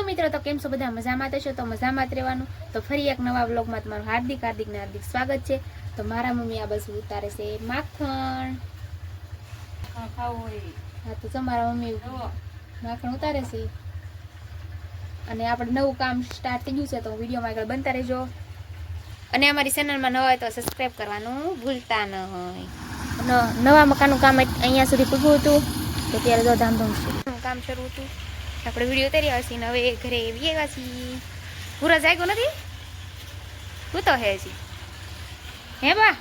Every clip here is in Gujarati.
હેલો મિત્રો તો કેમ છો બધા? મજામાં થશો તો મજામાં જ રહેવાનું. તો ફરી એક નવા વ્લોગમાં તમારું હાર્દિક હાર્દિક ને હાર્દિક સ્વાગત છે. તો મારા મમ્મી આ બસ ઉતારે છે માખણ. હા તો તમારા મમ્મી માખણ ઉતારે છે. અને આપણે નવું કામ સ્ટાર્ટ થઈ ગયું છે તો વિડીયોમાં આગળ બનતા રહેજો. અને અમારી ચેનલમાં નવા હોય તો સબસ્ક્રાઈબ કરવાનું ભૂલતા ન હોય. નવા મકાનનું કામ અહીંયા સુધી પૂગ્યું હતું. તો ત્યારે જો ધામધૂમ કામ શરૂ હતું. આપણે વીડિયો ઉતાર્યા આવશે ને હવે ઘરે એવી આવ્યા છીએ. પૂરો જાગ્યો નથી? હું તો હે જી. હે બા?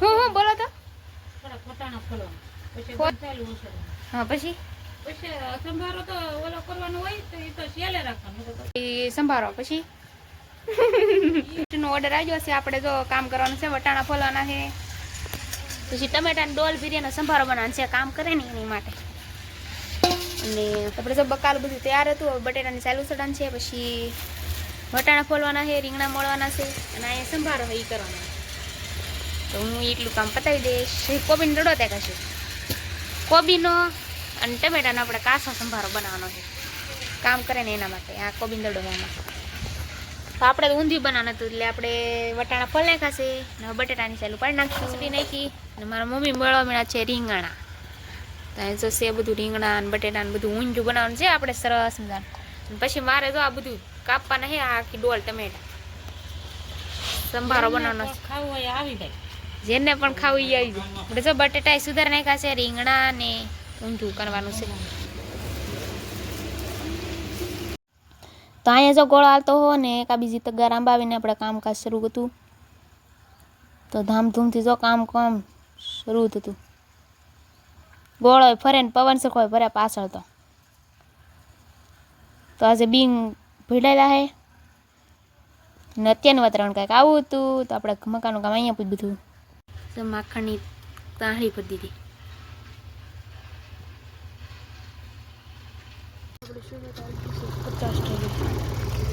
હું હું બોલો તો. હા પછી? સંભારો પછી? નો ઓર્ડર આવ્યો છે આપણે જો કામ કરવાનું છે વટાણા ફોલવાના છે. પછી ટમેટાની ડોલ બિરયાનો સંભારો બનાવવાનો છે કામ કરે ને એની માટે. અને આપણે જો બકાલ બધું તૈયાર હતું, હવે બટેટાની સાલું સડાન છે, પછી વટાણા ફોલવાના છે, રીંગણા મળવાના છે, અને અહીંયા સંભારો એ કરવાનો. તો હું એટલું કામ પતાવી દઈશ. કોબીને ત્યાં કશું કોબીનો અને ટમેટાનો આપણે કાસો સંભારો બનાવવાનો છે. કામ કરે ને એના માટે, આ કોબીને દડો છે તો આપણે તો ઊંધિયું બનાવવાનું હતું, એટલે આપણે વટાણા ફળ નાખાશે ને બટેટાની સેલું પાડી નાખીશું. નાખી અને મારા મમ્મી મળવા મળ્યા છે રીંગણા. તો અહીં જો છે બધું રીંગણા અને બટેટા ને બધું ઊંધિયું બનાવવાનું છે. આપણે સરસ મજાનું. અને પછી મારે જો આ બધું કાપવાના છે આ આખી ડોલ ટમેટા. સંભારો બનાવવાનો છે. ખાવું હોય આવી જાય. જેને પણ ખાવું ઈ આવી જાય. આપણે જો બટેટા સુધાર નાખ્યા છે રીંગણા ને ઊંધિયું કરવાનું છે. તો અહીંયા જો ગોળ હાલતો હો ને એકા બીજી તગાર આંબાવીને આપણે કામકાજ શરૂ હતું. તો ધામધૂમથી જો કામ કામ શરૂ થતું. ગોળ હોય ફરે ને પવન સરખો હોય ફરે પાછળ તો. તો આજે બિંગ ભીડાયેલા હે. ને અત્યારનું વાતાવરણ કાંઈક આવું હતું તો આપણે મકાનનું કામ અહીંયા પૂછ્યું બધું. તો માખણની તાહળી ભરી દીધી. પચાસ થઈ ગયું